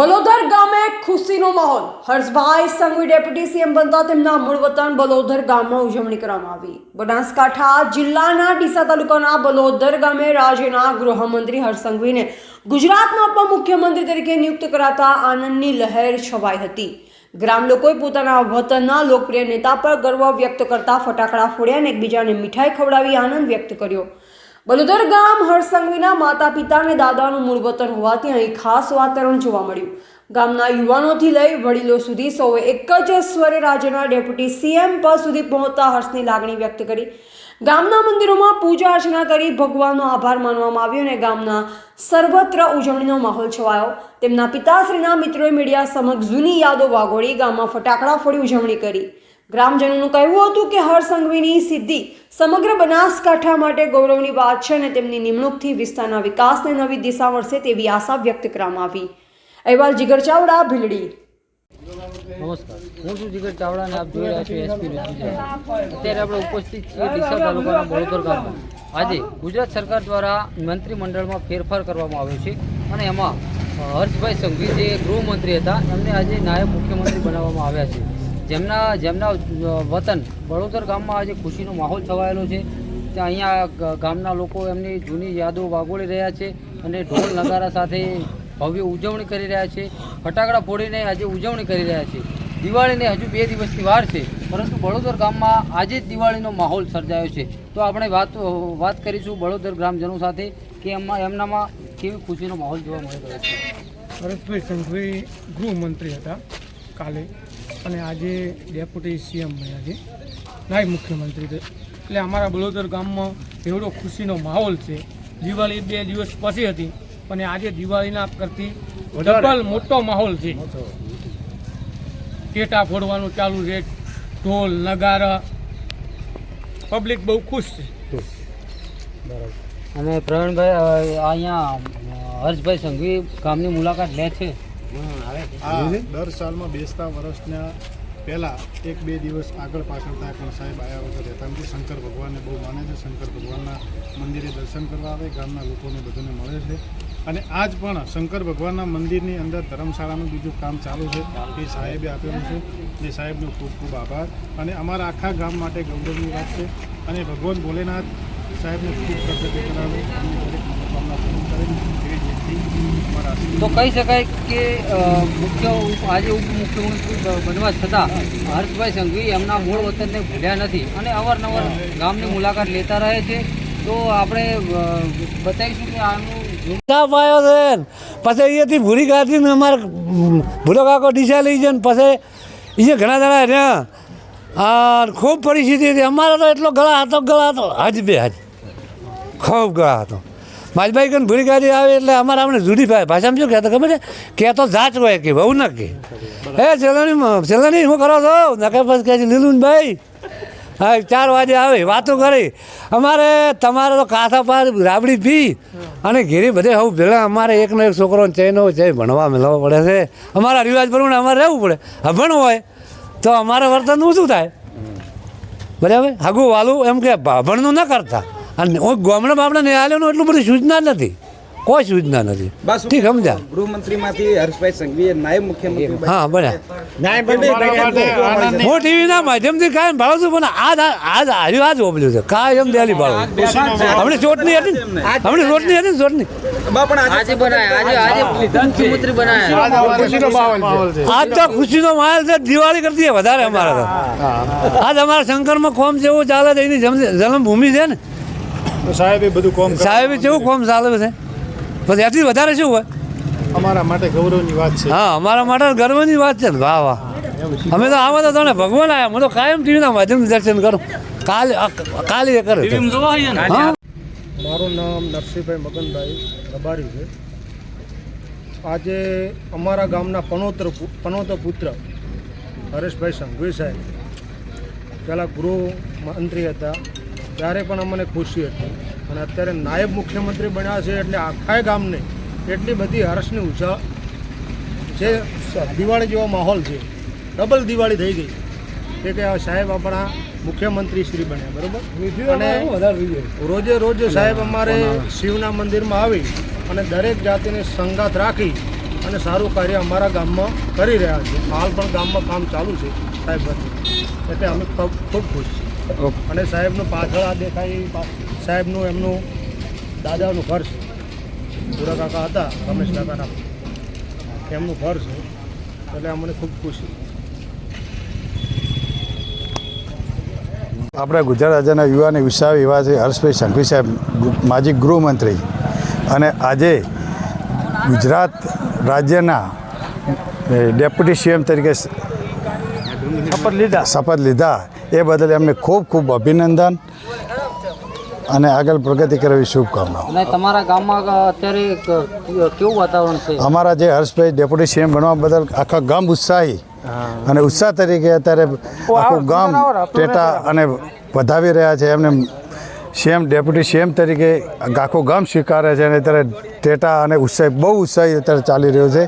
બલોદર ગામે ખુશીનો માહોલ. હર્ષભાઈ સંઘવી ડેપ્યુટી સીએમ બનતા તેમના મૂળ વતન બલોદર ગામમાં ઉજવણી કરવામાં આવી. બનાસકાંઠા જિલ્લાના ડીસા તાલુકાના બલોદર ગામે રાજ્યના ગૃહમંત્રી હર્ષ સંઘવીને ગુજરાતના ઉપમુખ્યમંત્રી તરીકે નિયુક્ત કરાતા આનંદની લહેર છવાઈ હતી. ગ્રામ લોકોએ પોતાના વતનના લોકપ્રિય નેતા પર ગર્વ વ્યક્ત કરતા ફટાકડા ફોડ્યા અને એકબીજાને મીઠાઈ ખવડાવી આનંદ વ્યક્ત કર્યો. બલુદર ગામ હરસંગવીના માતા પિતા અને દાદાનું મૂળ વતન હોવાથી અહીં ખાસ વાતાવરણ જોવા મળ્યું. ગામના યુવાનોથી લઈ વડીલો સુધી સૌએ એક જ સ્વરે રાજ્યના ડેપ્યુટી સીએમ પદ સુધી પહોંચતા હર્ષની લાગણી વ્યક્ત કરી. ગામના મંદિરોમાં પૂજા અર્ચના કરી ભગવાનનો આભાર માનવામાં આવ્યો અને ગામના સર્વત્ર ઉજવણીનો માહોલ છવાયો. તેમના પિતાશ્રીના મિત્રોએ મીડિયા સમક્ષ જૂની યાદો વાગોળી ગામમાં ફટાકડા ફોડી ઉજવણી કરી. ગ્રામજનોનું કહેવું હતું કે હરસંઘવીની સિદ્ધિ સમગ્ર બનાસકાંઠા માટે ગૌરવની વાત છે અને તેમની નિમણૂકથી વિસ્તારના વિકાસને નવી દિશા મળશે તેવી આશા વ્યક્ત કરવામાં આવી. અહેવાલ જીગર ચાવડા, ભીલડી. નમસ્કાર. હું છું જીગર ચાવડા અને આપ જોઈ રહ્યા છો એસપી અત્યારે આપણે ઉપસ્થિત છીએ ડીસા તાલુકાના બળોદર ગામમાં. આજે ગુજરાત સરકાર દ્વારા મંત્રીમંડળમાં ફેરફાર કરવામાં આવ્યો છે અને એમાં હર્ષભાઈ સંઘવી જે ગૃહમંત્રી હતા, એમને આજે નાયબ મુખ્યમંત્રી બનાવવામાં આવ્યા છે. જેમના જેમના વતન બળોદર ગામમાં આજે ખુશીનો માહોલ છવાયેલો છે. ત્યાં અહીંયા ગામના લોકો એમની જૂની યાદો વાગોળી રહ્યા છે અને ઢોલ નગારા સાથે ભવ્ય ઉજવણી કરી રહ્યા છે. ફટાકડા ફોડીને આજે ઉજવણી કરી રહ્યા છે. દિવાળીને હજુ બે દિવસની વાર છે, પરંતુ બળોદર ગામમાં આજે જ દિવાળીનો માહોલ સર્જાયો છે. તો આપણે વાત વાત કરીશું બળોદર ગ્રામજનો સાથે કે એમાં એમનામાં કેવી ખુશીનો માહોલ જોવા મળી રહ્યો છે. હરેશભાઈ સંઘવી ગૃહમંત્રી હતા કાલે. અને આજે ડેપ્યુટી સીએમ બન્યા છે નાયબ મુખ્યમંત્રી છે. એટલે અમારા બલોદર ગામમાં એવડો ખુશીનો માહોલ છે. દિવાળી બે દિવસ પછી હતી પણ આજે દિવાળીના કરતી ડબલ મોટો માહોલ છે. ટેટા ફોડવાનું ચાલુ છે ઢોલ નગારા. પબ્લિક બહુ ખુશ છે. અને પ્રવીણભાઈ અહીંયા હર્ષભાઈ સંઘવી ગામની મુલાકાત લે છે. આ દર સાલમાં બેસતા વર્ષના પહેલાં એક બે દિવસ આગળ પાછળ થાય પણ સાહેબ આવ્યા વગર રહેતા નથી. શંકર ભગવાનને બહુ માને છે. શંકર ભગવાનના મંદિરે દર્શન કરવા આવે ગામના લોકોને બધાને મળે છે. અને આજ પણ શંકર ભગવાનના મંદિરની અંદર ધર્મશાળાનું બીજું કામ ચાલુ છે. એ સાહેબે આપેલું છે. એ સાહેબનો ખૂબ ખૂબ આભાર. અને અમારા આખા ગામ માટે ગૌરવની વાત છે. અને ભગવાન ભોલેનાથ સાહેબને ખૂબ પ્રગતિ કરાવે અને દરેક મનોકામના પૂર્ણ કરે એવી જેથી અમારા તો કહી શકાય કે મુખ્ય ઉપ- આજે ઉપમુખ્યમંત્રી બનવા છતાં હર્ષભાઈ સંઘવી એમના મૂળ વતનને ભૂલ્યા નથી અને અવારનવાર ગામની મુલાકાત લેતા રહે છે. તો આપણે બતાવીશું કે આનું તાપ પાયો છે પછી અહીંયાથી ભૂરી કાઢીને અમારે ભૂલો કાકો ડીસા લઈ જાય ને પછી એ ઘણા જણા રહ્યા. આ ખૂબ પરિસ્થિતિ હતી. અમારે તો એટલો ગળા હતો ગળા હતો. હાજ બે, હાજ. ખૂબ ગળા હતો. માજભાઈ કને ભૂરી ગાડી આવે એટલે અમારે આપણે જુદી ભાઈ ભાષામાં શું કહેતા ખબર છે? કે તો જાચ હોય કે બહુ ન કે. હે ચેલાની ચેલાની શું કરો છો? નકે પછી કહે છે લીલુનભાઈ હા, ચાર વાગે આવે, વાતો કરી. અમારે તમારે તો કાથા પાર રાબડી પી અને ઘેરી બધે હું ભેળા. અમારે એકનો એક છોકરો ચેનો છે ભણવા મેળવવો પડે છે. અમારા રિવાજ પ્રમાણે અમારે રહેવું પડે. હા ભણવું હોય તો અમારા વર્તન શું થાય. બરાબર? હાગું વાલું એમ કે ભાભણનું ન કરતા. અને ગામડા બામડા ને આલેનું એટલું બધું સૂચના નથી. કોઈ સૂચના નથી. બસ ઠીક સમજા ગૃહમંત્રીમાંથી હર્ષભાઈ સંઘવીએ નાયબ મુખ્યમંત્રી હા બન્યા. હું ટીવીના માધ્યમથી કાયમ ભાડું છું પણ આજ આજ આવ્યું આજ ઓબલ્યું છે. કાયમ દેલી ભાડું હમણાં ચોટની હતી ને? હમણાં હતી. ને ચોટની? આજે બનાયા આજે આજે મુખ્યમંત્રી બનાયા આજ તો ખુશીનો માહોલ છે. દિવાળી કરતી વધારે અમારે તો. આજ અમારા શંકરમાં કોમ જેવું ચાલે છે. એની જન્મભૂમિ છે ને. સાહેબ સાહેબે બધું કોમ. સાહેબે કેવું કોમ ચાલે છે? પછી એથી વધારે શું હોય? અમારા માટે ગૌરવની વાત છે. હા અમારા માટે ગર્વની વાત છે ને. વાહ વાહ. અમે તો આવા તો તમને ભગવાન આવ્યા હું તો કાયમ ટીવીના માધ્યમથી દર્શન કરું. કાલે કાલે એ કરે મારું નામ નરસિંહભાઈ મગનભાઈ રબારી છે. આજે અમારા ગામના પનોતર પનોતર પુત્ર હરેશભાઈ સંઘવી સાહેબ. પહેલાં ગૃહ મંત્રી હતા. ત્યારે પણ અમને ખુશી હતી. અને અત્યારે નાયબ મુખ્યમંત્રી બન્યા છે એટલે આખા ગામને એટલી બધી હર્ષની ઉત્સાહ જે દિવાળી જેવો માહોલ છે ડબલ દિવાળી થઈ ગઈ. કે કે આ સાહેબ આપણા મુખ્યમંત્રી શ્રી બન્યા બરોબર? અને રોજે રોજ સાહેબ અમારે શિવના મંદિરમાં આવી અને દરેક જાતિને સંગાત રાખી અને સારું કાર્ય અમારા ગામમાં કરી રહ્યા છે. હાલ પણ ગામમાં કામ ચાલુ છે સાહેબ એટલે અમે ખૂબ ખૂબ ખુશ છીએ. અને સાહેબનું પાછળ આ દેખાય સાહેબનું એમનું દાદાનું ઘર છે. પૂરા કાકા હતા રમેશ કાકાના. એમનું ઘર છે એટલે અમને ખૂબ ખુશી. આપણા ગુજરાત રાજ્યના યુવા અને ઉત્સાહ એવા છે હર્ષભાઈ સંઘવી સાહેબ માજી ગૃહમંત્રી. અને આજે ગુજરાત રાજ્યના ડેપ્યુટી સીએમ તરીકે શપથ લીધા. શપથ લીધા. એ બદલ એમને ખૂબ ખૂબ અભિનંદન. અને આગળ પ્રગતિ કરવી શુભકામનાઓ. અને તમારા ગામમાં અત્યારે કેવું વાતાવરણ છે? અમારા જે હર્ષભાઈ ડેપ્યુટી સીએમ બનવા બદલ આખા ગામ ઉત્સાહી. અને ઉત્સાહ તરીકે અત્યારે આખું ગામ ટેટા અને વધાવી રહ્યા છે. એમને સીએમ ડેપ્યુટી સીએમ તરીકે આખું ગામ સ્વીકારે છે અને અત્યારે ટેટા અને ઉત્સાહ બહુ ઉત્સાહી અત્યારે ચાલી રહ્યો છે.